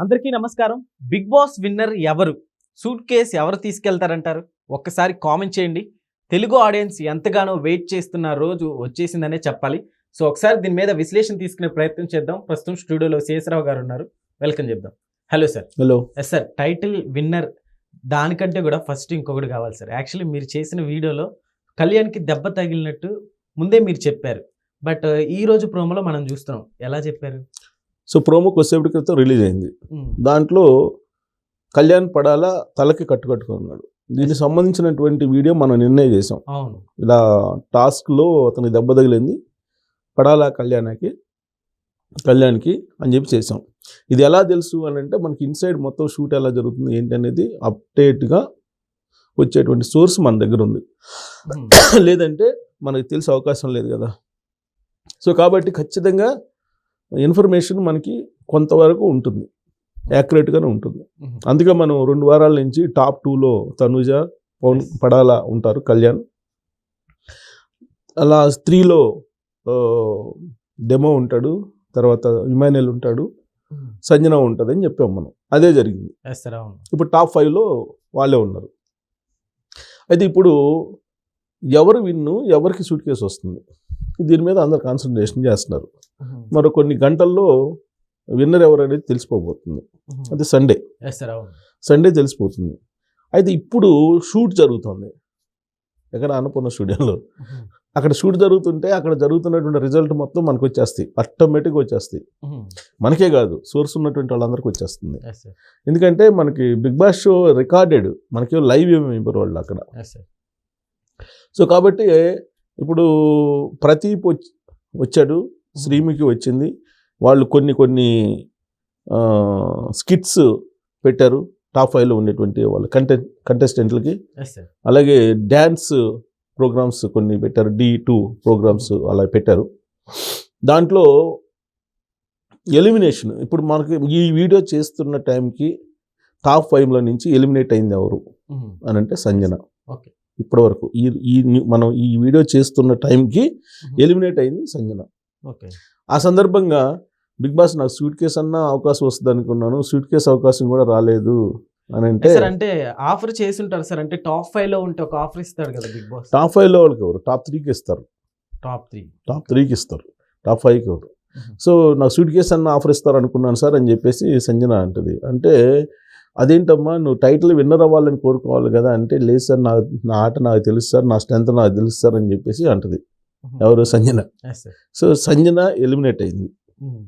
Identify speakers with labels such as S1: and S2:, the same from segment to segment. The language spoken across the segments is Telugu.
S1: అందరికీ నమస్కారం. బిగ్ బాస్ విన్నర్ ఎవరు? సూట్ కేస్ ఎవరు తీసుకెళ్తారంటారు? ఒక్కసారి కామెంట్ చేయండి. తెలుగు ఆడియన్స్ ఎంతగానో వెయిట్ చేస్తున్న రోజు వచ్చేసిందనే చెప్పాలి. సో ఒకసారి దీని మీద విశ్లేషణ తీసుకునే ప్రయత్నం చేద్దాం. ప్రస్తుతం స్టూడియోలో శేషరావు గారు ఉన్నారు. వెల్కమ్ చెప్దాం. Hello sir.
S2: Hello.
S1: Yes sir title winner దానికంటే కూడా ఫస్ట్ ఇంకొకటి కావాలి సార్. యాక్చువల్లీ మీరు చేసిన వీడియోలో కళ్యాణ్కి దెబ్బ తగిలినట్టు ముందే మీరు చెప్పారు. బట్ ఈ రోజు ప్రోమోలో మనం చూస్తున్నాం. ఎలా చెప్పారు?
S2: సో ప్రోమో కొద్దిసేపటి క్రితం రిలీజ్ అయింది. దాంట్లో కళ్యాణ్ పడాల తలకి కట్టుకట్టుకున్నాడు దీనికి సంబంధించినటువంటి వీడియో మనం నిర్ణయం చేసాం ఇలా టాస్క్లో అతనికి దెబ్బ తగిలింది. పడాల కళ్యాణ్కి కళ్యాణ్కి అని చెప్పి చేసాం ఇది ఎలా తెలుసు అని అంటే మనకి ఇన్సైడ్ మొత్తం షూట్ ఎలా జరుగుతుంది ఏంటి అనేది అప్డేట్గా వచ్చేటువంటి సోర్స్ మన దగ్గర ఉంది. లేదంటే మనకి తెలిసే అవకాశం లేదు కదా. సో కాబట్టి ఖచ్చితంగా ఇన్ఫర్మేషన్ మనకి కొంతవరకు ఉంటుంది. యాక్యురేట్గానే ఉంటుంది. అందుకే మనం రెండు వారాల నుంచి టాప్ టూలో తనుజ పవన్ పడాల ఉంటారు కళ్యాణ్. అలా స్త్రీలో డెమో ఉంటాడు తర్వాత ఇమాన్యుల్ ఉంటాడు. సంజన ఉంటుంది అని చెప్పాం మనం. అదే జరిగింది. ఇప్పుడు టాప్ ఫైవ్లో వాళ్ళే ఉన్నారు. అయితే ఇప్పుడు ఎవరు విన్ను ఎవరికి సూట్ కేసు వస్తుంది? దీని మీద అందరు కాన్సన్ట్రేషన్ చేస్తున్నారు. మరో కొన్ని గంటల్లో విన్నర్ ఎవరు అనేది తెలిసిపోబోతుంది. అది సండే సండే తెలిసిపోతుంది. అయితే ఇప్పుడు షూట్ జరుగుతుంది. ఎక్కడ అన్నపూర్ణ స్టూడియోలో. అక్కడ షూట్ జరుగుతుంటే అక్కడ జరుగుతున్నటువంటి రిజల్ట్ మొత్తం మనకు వచ్చేస్తాయి. ఆటోమేటిక్గా వచ్చేస్తాయి. మనకే కాదు సోర్స్ ఉన్నటువంటి వాళ్ళందరికీ వచ్చేస్తుంది. ఎందుకంటే మనకి బిగ్ బాస్ షో రికార్డెడ్ మనకి లైవ్ ఏమి ఇవ్వరు వాళ్ళు అక్కడ. సో కాబట్టి ఇప్పుడు వచ్చి వచ్చాడు శ్రీమికి వచ్చింది. వాళ్ళు కొన్ని కొన్ని స్కిట్స్ పెట్టారు. టాప్ ఫైవ్లో ఉండేటువంటి వాళ్ళ కంటెంట్ కంటెస్టెంట్లకి. అలాగే డ్యాన్స్ ప్రోగ్రామ్స్ కొన్ని పెట్టారు. డి టూ ప్రోగ్రామ్స్ అలా పెట్టారు. దాంట్లో ఎలిమినేషన్ ఇప్పుడు మనకి ఈ వీడియో చేస్తున్న టైంకి టాప్ ఫైవ్లో నుంచి ఎలిమినేట్ అయింది ఎవరు. అని అంటే సంజన.
S1: ఓకే.
S2: ఇప్పటి వరకు ఈ ఈ మనం ఈ వీడియో చేస్తున్న టైంకి ఎలిమినేట్ అయింది సంజన.
S1: ఓకే.
S2: ఆ సందర్భంగా బిగ్ బాస్ నాకు స్వీట్ కేస్ అన్న అవకాశం వస్తుంది అనుకున్నాను. స్వీట్ కేస్ అవకాశం కూడా రాలేదు అని అంటే
S1: సార్ అంటే ఆఫర్ చేసి ఉంటారు సార్ అంటే టాప్ ఫైవ్లో ఉంటే ఒక ఆఫర్ ఇస్తాడు కదా బిగ్ బాస్.
S2: టాప్ ఫైవ్లో వాళ్ళకి ఎవరు? టాప్ త్రీకి ఇస్తారు.
S1: Top three.
S2: టాప్ త్రీకి ఇస్తారు. టాప్ ఫైవ్కి ఎవరు. సో నాకు స్వీట్ కేస్ అన్న ఆఫర్ ఇస్తారు అనుకున్నాను సార్ అని చెప్పేసి సంజన అంటది. అంటే అదేంటమ్మా నువ్వు టైటిల్ విన్నర్ అవ్వాలని కోరుకోవాలి కదా అంటే లేదు సార్ నా నా ఆట నాకు తెలుసు సార్ నా స్ట్రెంత్ నాకు తెలుసు సార్ అని చెప్పేసి అంటది. ఎవరు? సంజన. సో సంజన ఎలిమినేట్ అయింది.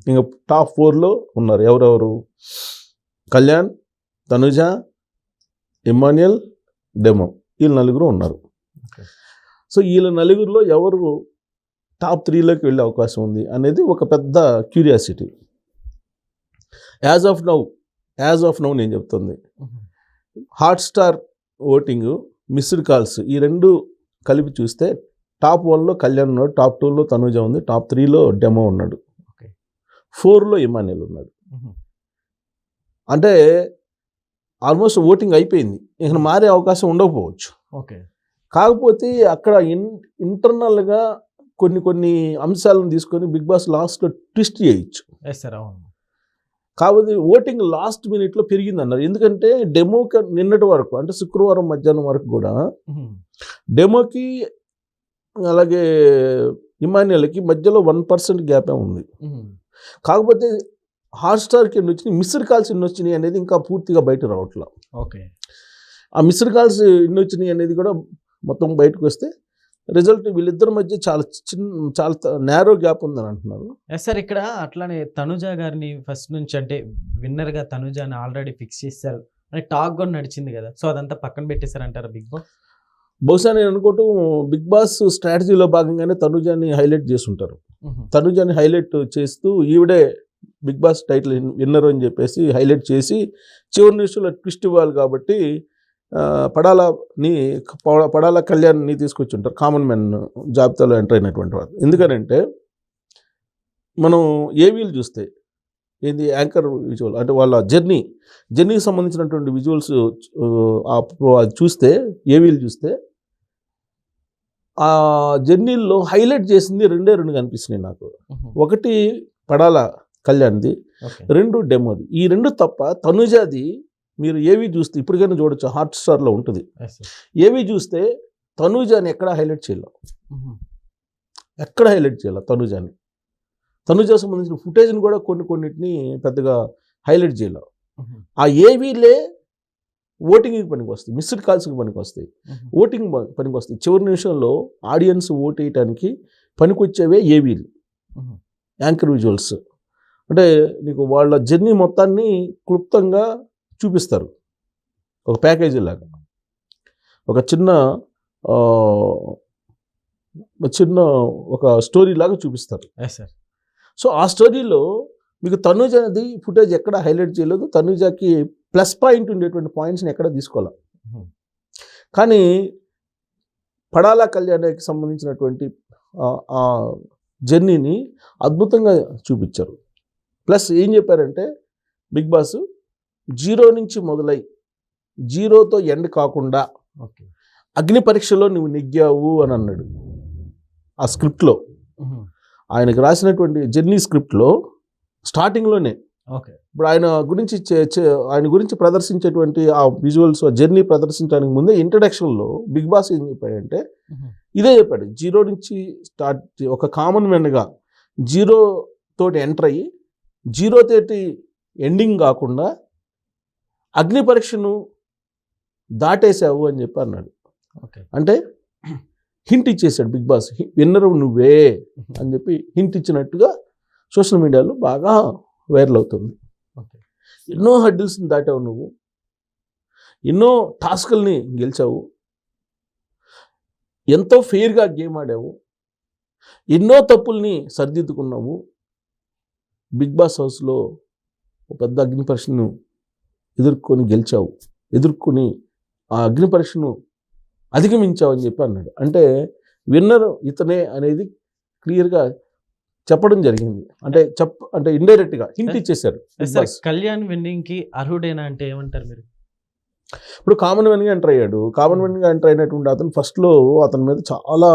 S2: ఇంకా టాప్ ఫోర్లో ఉన్నారు. ఎవరెవరు? కళ్యాణ్ తనుజ ఇమాన్యుయల్ డెమో. వీళ్ళు నలుగురు ఉన్నారు. సో వీళ్ళ నలుగురిలో ఎవరు టాప్ త్రీలోకి వెళ్ళే అవకాశం ఉంది అనేది ఒక పెద్ద curiosity. As of now as of now నేను చెప్తుంది. Hotstar voting missed calls ఈ రెండు కలిపి చూస్తే టాప్ వన్లో కళ్యాణ్ ఉన్నాడు టాప్ టూలో తనుజ ఉంది టాప్ త్రీలో డెమో ఉన్నాడు. ఫోర్లో ఇమాన్యుల్ ఉన్నాడు. అంటే ఆల్మోస్ట్ ఓటింగ్ అయిపోయింది. ఇక మారే అవకాశం ఉండకపోవచ్చు.
S1: ఓకే.
S2: కాకపోతే అక్కడ ఇన్ ఇంటర్నల్గా కొన్ని కొన్ని అంశాలను తీసుకొని బిగ్ బాస్ లాస్ట్లో ట్విస్ట్ చేయొచ్చు.
S1: ఎస్ సార్ అవును.
S2: కాకపోతే ఓటింగ్ లాస్ట్ మినిట్లో పెరిగింది అన్నారు ఎందుకంటే డెమోకి నిన్నటి వరకు అంటే శుక్రవారం మధ్యాహ్నం వరకు కూడా డెమోకి అలాగే ఇమాన్యుల్కి మధ్యలో వన్ పర్సెంట్ గ్యాపే ఉంది. కాకపోతే హాట్స్టార్కి ఎన్ని వచ్చినాయి? మిస్డ్ కాల్స్ ఎన్ని వచ్చినాయి అనేది ఇంకా పూర్తిగా బయట రావట్లా.
S1: ఓకే.
S2: ఆ మిస్డ్ కాల్స్ ఎన్ని వచ్చినాయి అనేది కూడా మొత్తం బయటకు వస్తే రిజల్ట్ వీళ్ళిద్దరి మధ్య చాలా చిన్న చాలా నేరో గ్యాప్ ఉందని అంటున్నారు.
S1: సార్ ఇక్కడ అట్లానే తనుజ గారిని ఫస్ట్ నుంచి అంటే విన్నర్గా తనుజాని ఆల్రెడీ ఫిక్స్ చేశారు. అని టాక్ కూడా నడిచింది కదా. సో అదంతా పక్కన పెట్టేశారంటారా బిగ్ బాస్?
S2: బహుశా నేను అనుకోవటం బిగ్ బాస్ స్ట్రాటజీలో భాగంగానే తనుజాని హైలైట్ చేస్తుంటారు తనుజాని హైలైట్ చేస్తూ ఈవిడే బిగ్ బాస్ టైటిల్ విన్నర్ అని చెప్పేసి హైలైట్ చేసి చివరి నిమిషంలో ట్విస్ట్ ఇవ్వాలి కాబట్టి పడాలని పడాల కళ్యాణ్ని తీసుకొచ్చి ఉంటారు కామన్ మెన్ జాబితాలో ఎంటర్ అయినటువంటి వారు. ఎందుకనంటే మనం ఏవీలు చూస్తే ఏంది యాంకర్ విజువల్ అంటే వాళ్ళ జర్నీ జర్నీకి సంబంధించినటువంటి విజువల్స్ చూస్తే ఏవీలు చూస్తే ఆ జర్నీల్లో హైలైట్ చేసింది రెండే రెండు కనిపిస్తున్నాయి నాకు. ఒకటి పడాల కళ్యాణ్ది రెండు డెమోది. ఈ రెండు తప్ప తనుజాది మీరు ఏవి చూస్తే ఇప్పటికైనా చూడొచ్చు హాట్ స్టార్లో ఉంటుంది. ఏవి చూస్తే తనుజాని ఎక్కడ హైలైట్ చేయలేం ఎక్కడ హైలైట్ చేయాలి తనుజాని. తనుజా సంబంధించిన ఫుటేజ్ని కూడా కొన్ని కొన్నిటిని పెద్దగా హైలైట్ చేయలేం ఆ ఏవీలే ఓటింగ్కి పనికి వస్తాయి మిస్డ్ కాల్స్కి పనికి వస్తాయి ఓటింగ్ పనికి వస్తాయి చివరి నిమిషంలో ఆడియన్స్ ఓట్ వేయటానికి పనికొచ్చేవే ఏవీలు యాంకర్ విజువల్స్. అంటే నీకు వాళ్ళ జర్నీ మొత్తాన్ని క్లుప్తంగా చూపిస్తారు. ఒక ప్యాకేజీ లాగా. ఒక చిన్న చిన్న ఒక స్టోరీ లాగా చూపిస్తారు.
S1: సార్
S2: సో ఆ స్టోరీలో మీకు తనుజ అనేది ఫుటేజ్ ఎక్కడ హైలైట్ చేయలేదు. తనుజకి ప్లస్ పాయింట్ ఉండేటువంటి పాయింట్స్ని ఎక్కడ తీసుకోవాలి. కానీ పడాలా కళ్యాణానికి సంబంధించినటువంటి ఆ జర్నీని అద్భుతంగా చూపించారు. ప్లస్ ఏం చెప్పారంటే బిగ్ బాస్ జీరో నుంచి మొదలై జీరోతో ఎండ్ కాకుండా
S1: ఓకే.
S2: అగ్ని పరీక్షలో నువ్వు నెగ్గావు అని అన్నాడు. ఆ స్క్రిప్ట్లో. ఆయనకు రాసినటువంటి జర్నీ స్క్రిప్ట్లో స్టార్టింగ్లోనే
S1: ఓకే.
S2: ఇప్పుడు ఆయన గురించి ఆయన గురించి ప్రదర్శించేటువంటి ఆ విజువల్స్ ఆ జర్నీ ప్రదర్శించడానికి ముందే ఇంట్రడక్షన్లో బిగ్ బాస్ ఏం చెప్పాడంటే ఇదే చెప్పాడు. జీరో నుంచి స్టార్ట్ ఒక కామన్ మ్యాన్గా జీరో తోటి ఎంటర్ అయ్యి జీరో తోటి ఎండింగ్ కాకుండా అగ్ని పరీక్షను దాటేశావు అని చెప్పి అన్నాడు.
S1: ఓకే.
S2: అంటే హింట్ ఇచ్చేసాడు బిగ్ బాస్. విన్నర్ నువ్వే అని చెప్పి హింట్ ఇచ్చినట్టుగా సోషల్ మీడియాలో బాగా వైరల్ అవుతుంది.
S1: ఓకే.
S2: ఎన్నో హడ్డిల్స్ని దాటావు నువ్వు. ఎన్నో టాస్కుల్ని గెలిచావు. ఎంతో ఫెయిర్గా గేమ్ ఆడావు. ఎన్నో తప్పుల్ని సరిదిద్దుకున్నావు. బిగ్ బాస్ హౌస్లో ఒక పెద్ద అగ్ని పరీక్షను ఎదుర్కొని గెలిచావు ఎదుర్కొని ఆ అగ్ని పరీక్షను అధిగమించావు అని చెప్పి అన్నాడు. అంటే విన్నర్ ఇతనే అనేది క్లియర్గా చెప్పడం జరిగింది. అంటే చెప్ అంటే ఇండైరెక్ట్గా హింట్ ఇచ్చేశారు
S1: కళ్యాణ్ విన్నింగ్కి అర్హుడేనా అంటే ఏమంటారు మీరు?
S2: ఇప్పుడు కామన్గా ఎంటర్ అయ్యాడు. కామన్గా ఎంటర్ అయినటువంటి అతను ఫస్ట్లో అతని మీద చాలా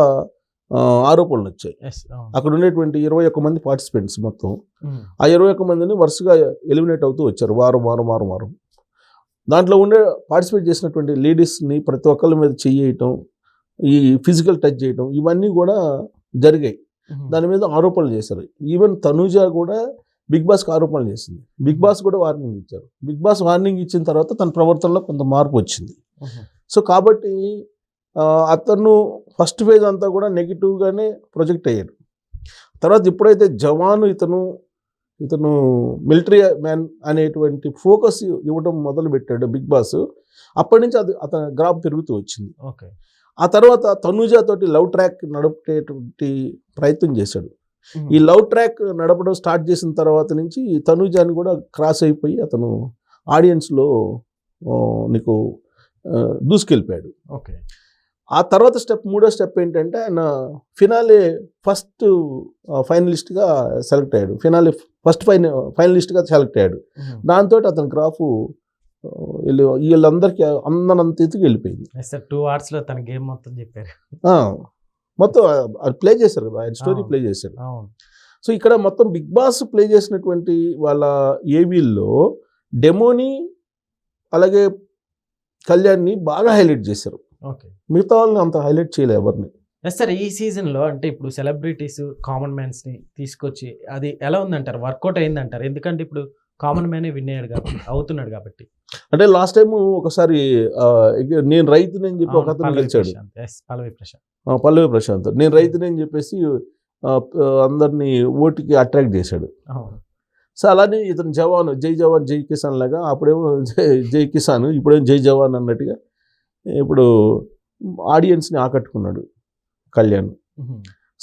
S2: ఆరోపణలు వచ్చాయి. అక్కడ ఉండేటువంటి ఇరవై ఒక్క మంది పార్టిసిపెంట్స్ మొత్తం. ఆ ఇరవై ఒక్క మందిని వరుసగా ఎలిమినేట్ అవుతూ వచ్చారు. వారం వారం వారం వారం. దాంట్లో ఉండే పార్టిసిపేట్ చేసినటువంటి లేడీస్ని ప్రతి ఒక్కళ్ళ మీద చెయ్యటం ఈ ఫిజికల్ టచ్ చేయటం ఇవన్నీ కూడా జరిగాయి. దాని మీద ఆరోపణలు చేశారు. ఈవెన్ తనూజ కూడా బిగ్ బాస్కి ఆరోపణలు చేసింది. బిగ్ బాస్ కూడా వార్నింగ్ ఇచ్చారు. బిగ్ బాస్ వార్నింగ్ ఇచ్చిన తర్వాత తన ప్రవర్తనలో కొంత మార్పు వచ్చింది. సో కాబట్టి అతను ఫస్ట్ ఫేజ్ అంతా కూడా నెగిటివ్గానే ప్రొజెక్ట్ అయ్యాడు. తర్వాత ఎప్పుడైతే జవాను ఇతను ఇతను మిలిటరీ మ్యాన్ అనేటువంటి ఫోకస్ ఇవ్వడం మొదలు పెట్టాడు బిగ్ బాస్. అప్పటి నుంచి అది అతని గ్రాఫ్ పెరుగుతూ వచ్చింది.
S1: ఓకే.
S2: ఆ తర్వాత తనుజా తోటి లవ్ ట్రాక్ నడిపేటువంటి ప్రయత్నం చేశాడు. ఈ లవ్ ట్రాక్ నడపడం స్టార్ట్ చేసిన తర్వాత నుంచి తనుజాని కూడా క్రాస్ అయిపోయి అతను ఆడియన్స్లో నీకు దూసుకెళ్ళిపోయాడు.
S1: ఓకే.
S2: ఆ తర్వాత స్టెప్ మూడో స్టెప్ ఏంటంటే ఆయన ఫినాలే ఫస్ట్ ఫైనలిస్ట్గా సెలెక్ట్ అయ్యాడు. ఫినాలే ఫస్ట్ ఫైన ఫైనలిస్ట్గా సెలెక్ట్ అయ్యాడు. దాంతో అతని గ్రాఫ్ ఆ, వీళ్ళు వీళ్ళందరికీ అందనంత ఎత్తుకు వెళ్ళిపోయింది.
S1: టూ అవర్స్లో తన గేమ్ మొత్తం చెప్పారు.
S2: మొత్తం అది ప్లే చేశారు. కదా ఆయన స్టోరీ. ప్లే చేశారు సో ఇక్కడ మొత్తం బిగ్ బాస్ ప్లే చేసినటువంటి వాళ్ళ ఏవీల్లో డెమోని అలాగే కళ్యాణ్ని బాగా హైలైట్ చేశారు. మిగతా వాళ్ళని అంత హైలైట్ చేయలేదు ఎవరిని.
S1: సార్ ఈ సీజన్లో అంటే ఇప్పుడు సెలబ్రిటీస్ కామన్ మ్యాన్స్ని తీసుకొచ్చి అది ఎలా ఉందంటారు? వర్కౌట్ అయిందంటారు? ఎందుకంటే ఇప్పుడు కామన్ మ్యానే విన్ అయ్యాడు కాబట్టి అవుతున్నాడు కాబట్టి.
S2: అంటే లాస్ట్ టైం ఒకసారి నేను రైతుని అని చెప్పి ఒక అతను గెలిచాడు.
S1: పల్లవి ప్రశాంత్.
S2: పల్లవి ప్రశాంత్. నేను రైతుని అని చెప్పేసి అందరినీ ఓటుకి అట్రాక్ట్ చేశాడు. సో అలానే ఇతను జవాన్ జై జవాన్ జై కిసాన్ లాగా అప్పుడేమో జై జై కిసాన్ ఇప్పుడేమో జై జవాన్ అన్నట్టుగా ఇప్పుడు ఆడియన్స్ని ఆకట్టుకున్నాడు కళ్యాణ్.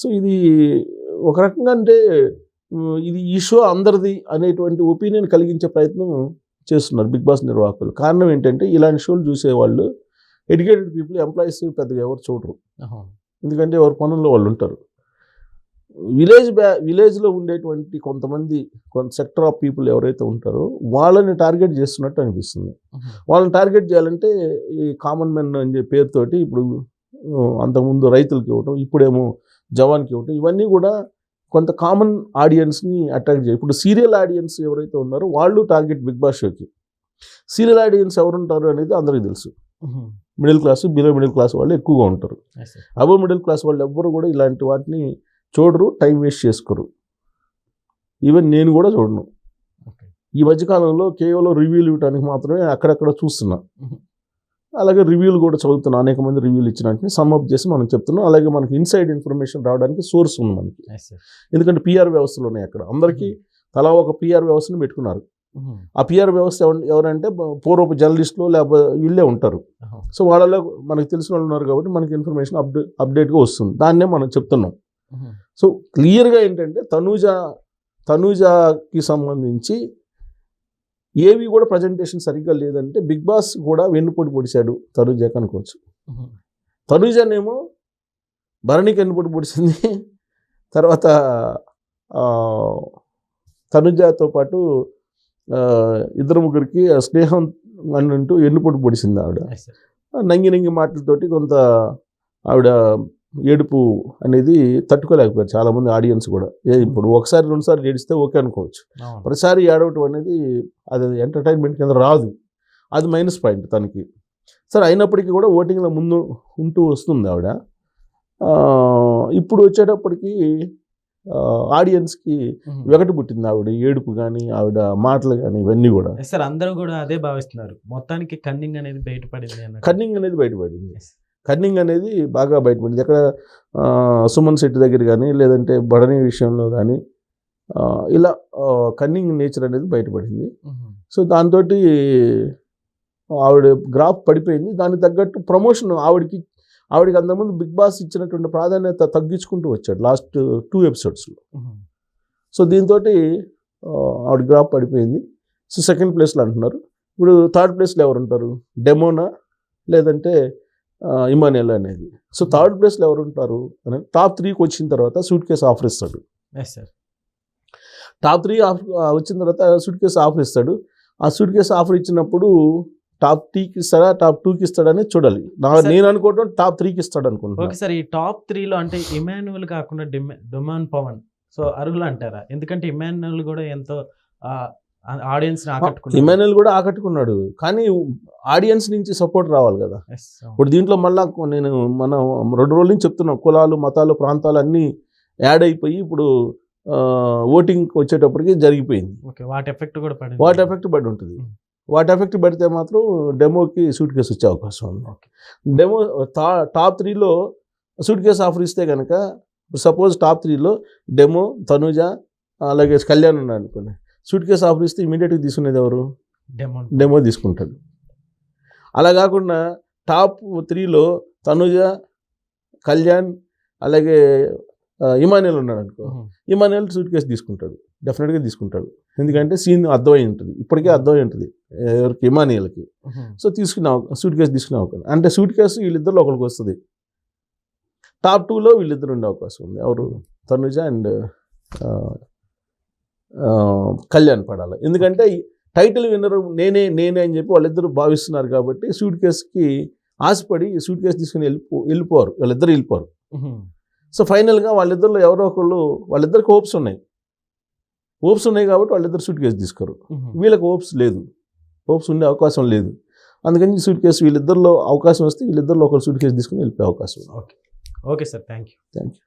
S2: సో ఇది ఒక రకంగా అంటే ఇది ఈ షో అందరిది అనేటువంటి ఒపీనియన్ కలిగించే ప్రయత్నం చేస్తున్నారు బిగ్ బాస్ నిర్వాహకులు. కారణం ఏంటంటే ఇలాంటి షోలు చూసేవాళ్ళు ఎడ్యుకేటెడ్ పీపుల్ ఎంప్లాయీస్ పెద్దగా ఎవరు చూడరు. ఎందుకంటే ఎవరి పనుల్లో వాళ్ళు ఉంటారు. విలేజ్ బ్యా విలేజ్లో ఉండేటువంటి కొంతమంది కొంత సెక్టర్ ఆఫ్ పీపుల్ ఎవరైతే ఉంటారో వాళ్ళని టార్గెట్ చేస్తున్నట్టు అనిపిస్తుంది. వాళ్ళని టార్గెట్ చేయాలంటే ఈ కామన్ మెన్ అని పేరుతోటి ఇప్పుడు అంతకుముందు రైతులకి ఇవ్వటం ఇప్పుడేమో జవాన్కి ఇవ్వటం ఇవన్నీ కూడా కొంత కామన్ ఆడియన్స్ని అట్రాక్ట్ చేయాలి ఇప్పుడు సీరియల్ ఆడియన్స్ ఎవరైతే ఉన్నారో వాళ్ళు టార్గెట్ బిగ్ బాస్ షోకి. సీరియల్ ఆడియన్స్ ఎవరు ఉంటారు అనేది అందరికీ తెలుసు. Middle class below middle class వాళ్ళు ఎక్కువగా ఉంటారు. అబో మిడిల్ క్లాస్ వాళ్ళు ఎవ్వరు కూడా ఇలాంటి వాటిని చూడరు టైం వేస్ట్ చేసుకోరు. ఈవెన్ నేను కూడా చూడను. ఈ మధ్యకాలంలో కేవలం రివ్యూలు ఇవ్వడానికి మాత్రమే అక్కడక్కడ చూస్తున్నా. అలాగే రివ్యూలు కూడా చదువుతున్నా అనేక మంది రివ్యూలు ఇచ్చినట్టు సమ్అప్ చేసి మనం చెప్తున్నాం. అలాగే మనకి ఇన్సైడ్ ఇన్ఫర్మేషన్ రావడానికి సోర్స్ ఉంది మనకి. ఎందుకంటే పిఆర్ వ్యవస్థలు ఉన్నాయి అక్కడ. అందరికీ తలా ఒక పిఆర్ వ్యవస్థను పెట్టుకున్నారు. ఆ పిఆర్ వ్యవస్థ ఎవరు- ఎవరంటే పూర్వపు జర్నలిస్టులు లేకపోతే వీళ్ళే ఉంటారు. సో వాళ్ళలో మనకు తెలిసిన వాళ్ళు ఉన్నారు కాబట్టి మనకి ఇన్ఫర్మేషన్ అప్డేట్ అప్డేట్గా వస్తుంది. దాన్నే మనం చెప్తున్నాం. సో క్లియర్గా ఏంటంటే తనూజ తనూజకి సంబంధించి ఏవి కూడా ప్రజెంటేషన్ సరిగ్గా లేదంటే బిగ్ బాస్ కూడా వెన్నుపోటు పొడిచాడు తనూజకి అనుకోవచ్చు తనూజనేమో భరణికి వెన్నుపోటు పొడిచింది. తర్వాత తనుజతో పాటు ఇద్దరు ముగ్గురికి స్నేహం అని అంటూ ఎన్నుపోటు పొడిచింది ఆవిడ. నంగి నంగి మాటలతోటి కొంత ఆవిడ ఏడుపు అనేది తట్టుకోలేకపోయారు చాలామంది ఆడియన్స్ కూడా. ఏ ఇప్పుడు ఒకసారి రెండుసార్లు ఏడిస్తే ఓకే అనుకోవచ్చు. ప్రతిసారి ఏడవటం అనేది అది ఎంటర్టైన్మెంట్ కింద రాదు. అది మైనస్ పాయింట్ తనకి. సరే అయినప్పటికీ కూడా ఓటింగ్లో ముందు ఉంటూ వస్తుంది ఆవిడ. ఇప్పుడు వచ్చేటప్పటికి ఆడియన్స్కి వెగటు పుట్టింది ఆవిడ. ఏడుపు కానీ ఆవిడ మాటలు కానీ ఇవన్నీ కూడా.
S1: సార్ అందరూ కూడా అదే భావిస్తున్నారు. మొత్తానికి కన్నింగ్ అనేది బయటపడింది.
S2: కన్నింగ్ అనేది బయటపడింది. కన్నింగ్ అనేది బాగా బయటపడింది. ఎక్కడ సుమన్ శెట్టి దగ్గర కానీ లేదంటే బడని విషయంలో కానీ ఇలా కన్నింగ్ నేచర్ అనేది బయటపడింది. సో దాంతో ఆవిడ గ్రాఫ్ పడిపోయింది. దానికి తగ్గట్టు ప్రమోషన్ ఆవిడకి ఆవిడకి అంతకుముందు బిగ్ బాస్ ఇచ్చినటువంటి ప్రాధాన్యత తగ్గించుకుంటూ వచ్చాడు లాస్ట్ టూ ఎపిసోడ్స్లో. సో దీంతో ఆవిడ గ్రాఫ్ పడిపోయింది. సో సెకండ్ ప్లేస్లో అంటున్నారు. ఇప్పుడు థర్డ్ ప్లేస్లో ఎవరు ఉంటారు? డెమోనా? లేదంటే ఇమానియల్ అనేది. సో థర్డ్ ప్లేస్లో ఎవరు ఉంటారు? అని టాప్ త్రీకి వచ్చిన తర్వాత సూట్ కేసు ఆఫర్ ఇస్తాడు. టాప్ త్రీ ఆఫ్ వచ్చిన తర్వాత సూట్ కేసు ఆఫర్ ఇస్తాడు ఆ సూట్ కేసు ఆఫర్ ఇచ్చినప్పుడు టాప్ టీకి ఇస్తాడా టాప్ టూకి ఇస్తాడని చూడాలి. నా నేను అనుకోవటం టాప్ త్రీకి ఇస్తాడు అనుకుంటున్నాను
S1: ఓకే సార్ ఈ టాప్ త్రీలో అంటే ఇమాన్యువల్ కాకుండా డిమ- డిమాన్ పవన్. సో అర్హులు అంటారా? ఎందుకంటే ఇమాన్యువల్ కూడా ఎంతో ఆడియన్స్
S2: ఇమానుయల్ కూడా ఆకట్టుకున్నాడు. కానీ ఆడియన్స్ నుంచి సపోర్ట్ రావాలి కదా. ఇప్పుడు దీంట్లో మళ్ళా నేను మనం రెండు రోజుల నుంచి చెప్తున్నాం కులాలు మతాలు ప్రాంతాలు అన్నీ యాడ్ అయిపోయి ఇప్పుడు ఓటింగ్కి వచ్చేటప్పటికి జరిగిపోయింది.
S1: వాటి ఎఫెక్ట్ కూడా పడింది.
S2: వాటి ఎఫెక్ట్ పడి ఉంటుంది.
S1: Hmm.
S2: వాటి ఎఫెక్ట్ పడితే మాత్రం డెమోకి సూట్ కేసు వచ్చే అవకాశం ఉంది. డెమో టా- టాప్ త్రీలో సూట్ కేసు ఆఫర్ ఇస్తే కనుక సపోజ్ టాప్ త్రీలో డెమో తనుజ అలాగే కళ్యాణ్ ఉన్నాడు అనుకోండి సూట్ కేసు ఆఫర్ ఇస్తే ఇమీడియట్గా తీసుకునేది ఎవరు?
S1: డెమోన్
S2: డెమో తీసుకుంటాడు. అలా కాకుండా టాప్ త్రీలో తనుజ కళ్యాణ్ అలాగే ఇమానుయల్ ఉన్నాడు అనుకో. ఇమానుయల్ సూట్ కేసు తీసుకుంటాడు. డెఫినెట్గా తీసుకుంటాడు. ఎందుకంటే సీన్ అర్థమై ఉంటుంది. ఇప్పటికే అర్థమై ఉంటుంది. ఎవరికి? ఇమానియల్కి. సో తీసుకునే సూట్ కేసు తీసుకునే అవకాశం. అంటే సూట్ కేసు వీళ్ళిద్దరిలో ఒకరికి వస్తుంది. టాప్ టూలో వీళ్ళిద్దరు ఉండే అవకాశం ఉంది. ఎవరు? తనుజ అండ్ కళ్యాణ్ పడాలి. ఎందుకంటే టైటిల్ విన్నర్ నేనే నేనే అని చెప్పి వాళ్ళిద్దరు భావిస్తున్నారు కాబట్టి సూట్ కేసుకి ఆశపడి సూట్ కేసు తీసుకుని వెళ్ళిపో వెళ్ళిపోరు. వాళ్ళిద్దరు వెళ్ళిపోరు. సో ఫైనల్గా వాళ్ళిద్దరిలో ఎవరో ఒకళ్ళు వాళ్ళిద్దరికి హోప్స్ ఉన్నాయి. హోప్స్ ఉన్నాయి కాబట్టి వాళ్ళిద్దరు సూట్ కేసు తీసుకోరు. వీళ్ళకి హోప్స్ లేదు. హోప్స్ ఉండే అవకాశం లేదు. అందుకని సూట్ కేసు వీళ్ళిద్దరిలో అవకాశం వస్తే వీళ్ళిద్దరిలో ఒకరు సూట్ కేసు తీసుకుని వెళ్ళిపోయే అవకాశం ఉంది.
S1: Okay sir. Thank you.
S2: Thank you.